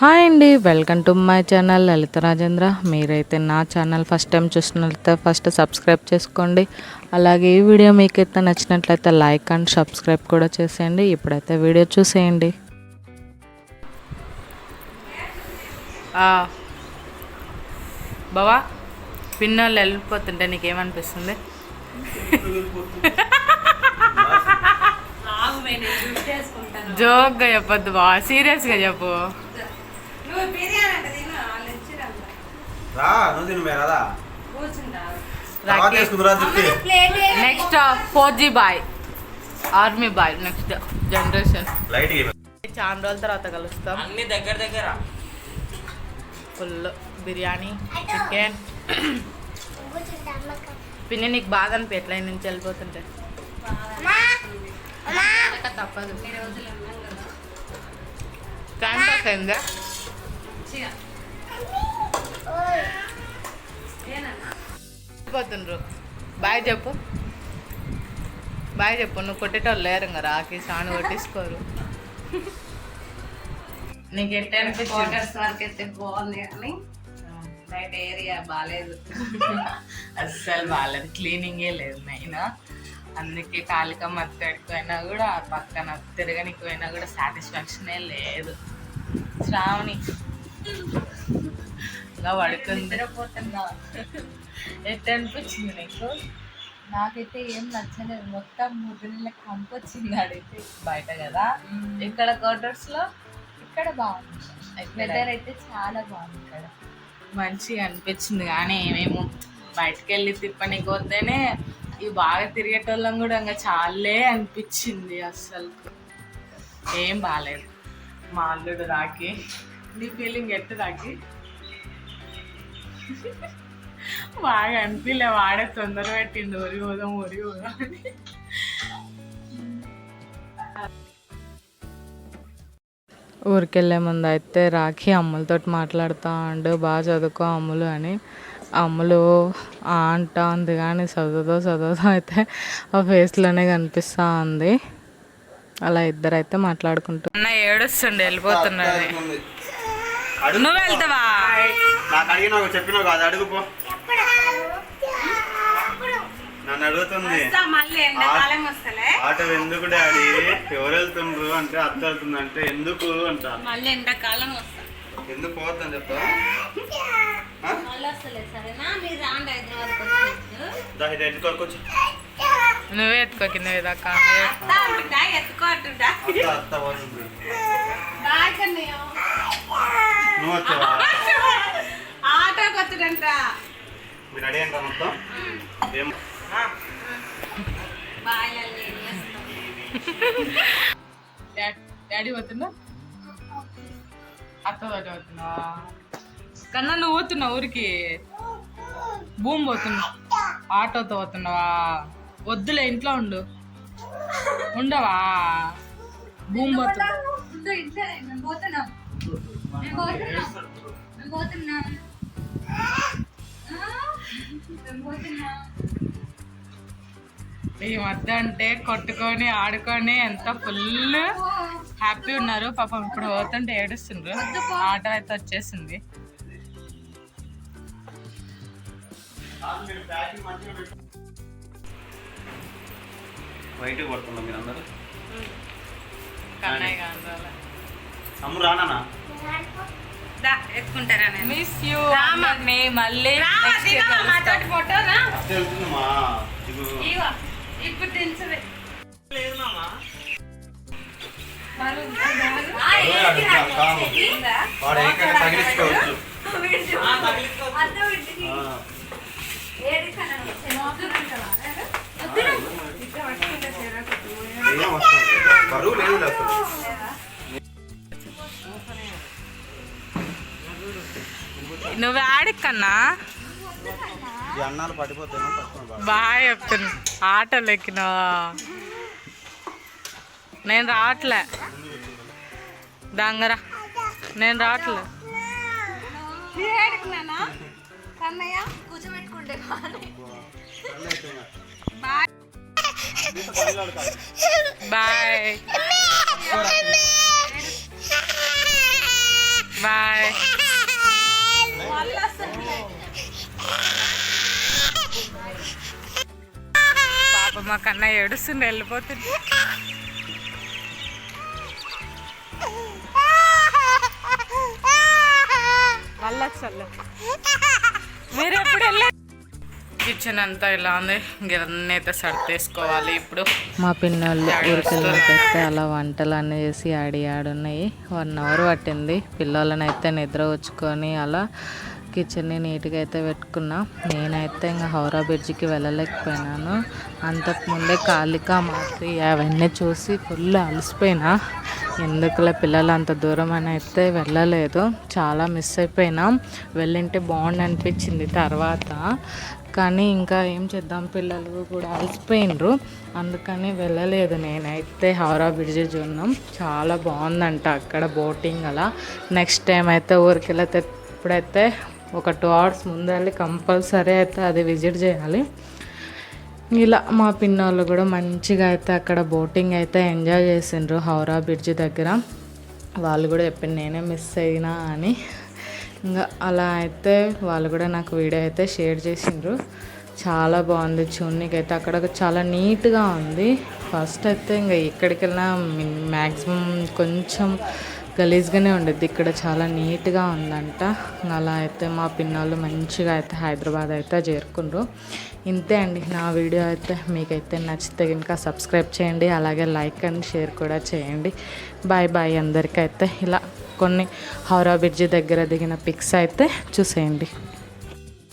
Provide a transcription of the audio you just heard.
Hi అండి welcome to my channel Lalitha Rajendra. మీరైతే నా ఛానల్ ఫస్ట్ టైం చూసినట్లయితే ఫస్ట్ సబ్స్క్రైబ్ చేసుకోండి. అలాగే ఈ వీడియో మీకైతే నచ్చినట్లయితే లైక్ అండ్ సబ్స్క్రైబ్ కూడా చేసేయండి. ఇప్పుడైతే వీడియో చూసేయండి. బావా పిన్నోళ్ళు వెళ్ళిపోతుంటే నీకేమనిపిస్తుంది? జోక్గా చెప్పొద్దు బావా సీరియస్గా చెప్పు. రా నువ్వు తిను next four G boy army boy next generation light చాలా రోజుల తర్వాత కలుస్తాం. అన్ని దగ్గర దగ్గర. ఫుల్ బిర్యానీ చికెన్ పిన్ని నీకు బాధ అనిపించట్లే నుంచి వెళ్ళిపోతుంటే? తప్పదు. టైం పాస్ అయిందా వెళ్ళిపోతుండ్రు బాయ్ చెప్పు. బాయ్ చెప్పు నువ్వు కొట్టేటోళ్ళు లేరు ఇంకా రాకి సాను కొట్టించుకోరు. నీకు ఎట్ట క్వార్టర్స్ వరకు అయితే బాగుంది కానీ బయట ఏరియా బాగాలేదు అస్సలు బాగాలేదు క్లీనింగే లేదు మెయిన్. అందుకే కాలిక మత్తడికి పోయినా కూడా పక్కన తిరగనికి పోయినా కూడా సాటిస్ఫాక్షనే లేదు. శ్రావణి పడుకుంది నిద్రపోతున్నా. ఎట్ట అనిపించింది నీకు? నాకైతే ఏం నచ్చలేదు. మొత్తం మూడు నెలల కంపు వచ్చింది అడిగితే బయట కదా? ఇక్కడ క్వార్టర్స్లో? ఇక్కడ బాగుంది. వెదర్ అయితే చాలా బాగుంది ఇక్కడ. మంచిగా అనిపించింది కానీ మేము బయటకు వెళ్ళి తిప్పనికి పోతేనే ఇవి బాగా తిరిగేటోళ్ళం కూడా ఇంకా చాలే అనిపించింది అసలు ఏం బాగాలేదు మా అల్లుడు రాకి నీ ఫీలింగ్ ఎట్టు రాకి బాగా అనిపించలే వాడే తొందర పెట్టిండు ఒరి పోదాం ఒరి పోదాం ఊరికెళ్ళే ముందు అయితే రాఖీ అమ్ములతో మాట్లాడుతూ ఉండు బాగా చదువుకో అమ్ములు అని. అమ్ములు ఆ అంటా ఉంది కానీ చదువుతో చదువుతో అయితే ఆ ఫేస్లోనే కనిపిస్తూ ఉంది. అలా ఇద్దరు అయితే మాట్లాడుకుంటూ అన్న ఏడుస్తుండే వెళ్ళిపోతున్నది. నువ్వు వెళ్తావా నాకు అడిగినా చెప్పినావు కాదు అడుగుపో నన్ను అడుగుతుంది. ఆటో ఎందుకు డాడీ? ఎవరు వెళ్తుండ్రు అంటే అత్త వెళ్తుంది అంటే ఎందుకు అంట. మళ్ళీ ఎండాకాలం వస్తా. ఎందుకు పోవద్దని చెప్తా మళ్ళీ వస్తలే సరేనా? మీరు రాండి హైదరాబాద్కి వచ్చి దాని ఎట్టుకో కొంచెం నువ్వే ఎత్తుకో కింద దాకా ఎత్తుకో అంటుంటా అత్త అత్త పోతుంది బాయ్ కన్నయ్య నువ్వు వచ్చావా ఆటోకి వచ్చుడంట మీరు అడిగాను మొత్తం? ఏం? డాడీ పోతున్నా? అత్త తోటి పోతున్నావా కన్నా నువ్వు పోతున్నావు ఊరికి? భూమి పోతున్నా. ఆటోతో పోతున్నావా? వద్దులే ఇంట్లో ఉండు. ఉండవా? భూమి పోతున్నా. పోతున్నాం. పోతున్నాం. పోతున్నాం పోతున్నాం. ఈ మధ్య అంటే కొట్టుకొని ఆడుకొని ఎంత ఫుల్ హ్యాపీ ఉన్నారు. పాపం ఇప్పుడు పోతుంటే ఏడుస్తుండ్రు. ఆటో అయితే వచ్చేసింది. బయటకు పడుతున్నాం మీరు అందరూ కన్నయ్య అమ్ము రానా దా ఎత్తుకుంటారా నేను? మిస్ యూ మళ్ళీ next year కలుస్తాం. ఫోటో రా ఇగో ఇప్పుడు దించవే. కాము. నువ్వు ఆడికన్నా పట్టుకుని బాగా చెప్తున్నా. ఆటోలు ఎక్కినావా? నేను రావట్లే. దంగరా. నేను రావట్లే. బాయ్. బాయ్. పాప మా కన్నా ఏడుస్తుంది వెళ్ళిపోతుంది మీరు ఎప్పుడు వెళ్ళే కిచెన్ అంతా ఇలా ఉంది. గిరన్నీ అయితే సర్దేసుకోవాలి ఇప్పుడు. మా పిన్నోళ్ళు వెళ్ళినట్టయితే అలా వంటలు అన్నీ చేసి ఆడి ఆడున్నాయి. వన్ అవర్ పట్టింది. పిల్లలని అయితే నిద్ర వచ్చుకొని అలా కిచెన్ని నీట్గా అయితే పెట్టుకున్నా. నేనైతే ఇంకా హౌరా బ్రిడ్జికి వెళ్ళలేకపోయినాను. అంతకుముందే కాళికా మాత్రి అవన్నీ చూసి ఫుల్ అలసిపోయినా. ఎందుకులే పిల్లలు అంత దూరం అని అయితే వెళ్ళలేదు. చాలా మిస్ అయిపోయినాం. వెళ్ళింటే బాగుండు అనిపించింది తర్వాత. కానీ ఇంకా ఏం చేద్దాం పిల్లలు కూడా అలసిపోయినరు అందుకని వెళ్ళలేదు నేనైతే హౌరా బ్రిడ్జ్ చూన్నాం చాలా బాగుందంట అక్కడ బోటింగ్ అలా. నెక్స్ట్ టైం అయితే ఊరికి ఇప్పుడైతే ఒక టూ అవర్స్ ముందు కంపల్సరీ అయితే అది విజిట్ చేయాలి. ఇలా మా పిన్నోళ్ళు కూడా మంచిగా అయితే అక్కడ బోటింగ్ అయితే ఎంజాయ్ చేసిండ్రు హౌరా బ్రిడ్జ్ దగ్గర. వాళ్ళు కూడా చెప్పింది నేనే మిస్ అయినా అని. ఇంకా అలా అయితే వాళ్ళు కూడా నాకు వీడియో అయితే షేర్ చేసిండ్రు. చాలా బాగుంది చూడనీకి అయితే. అక్కడ చాలా నీట్గా ఉంది. ఫస్ట్ అయితే ఇంకా ఎక్కడికి వెళ్ళినా మ్యాక్సిమం కొంచెం గలీజ్గానే ఉండేది. ఇక్కడ చాలా నీట్గా ఉందంట. అలా అయితే మా పిన్నోళ్ళు మంచిగా అయితే హైదరాబాద్ అయితే చేరుకుండ్రు. ఇంతే అండి. నా వీడియో అయితే మీకైతే నచ్చితే కనుక సబ్స్క్రైబ్ చేయండి. అలాగే లైక్ అండ్ షేర్ కూడా చేయండి. బాయ్ బాయ్ అందరికైతే. ఇలా కొన్ని హౌరా బ్రిడ్జి దగ్గర దిగిన పిక్స్ అయితే చూసేయండి.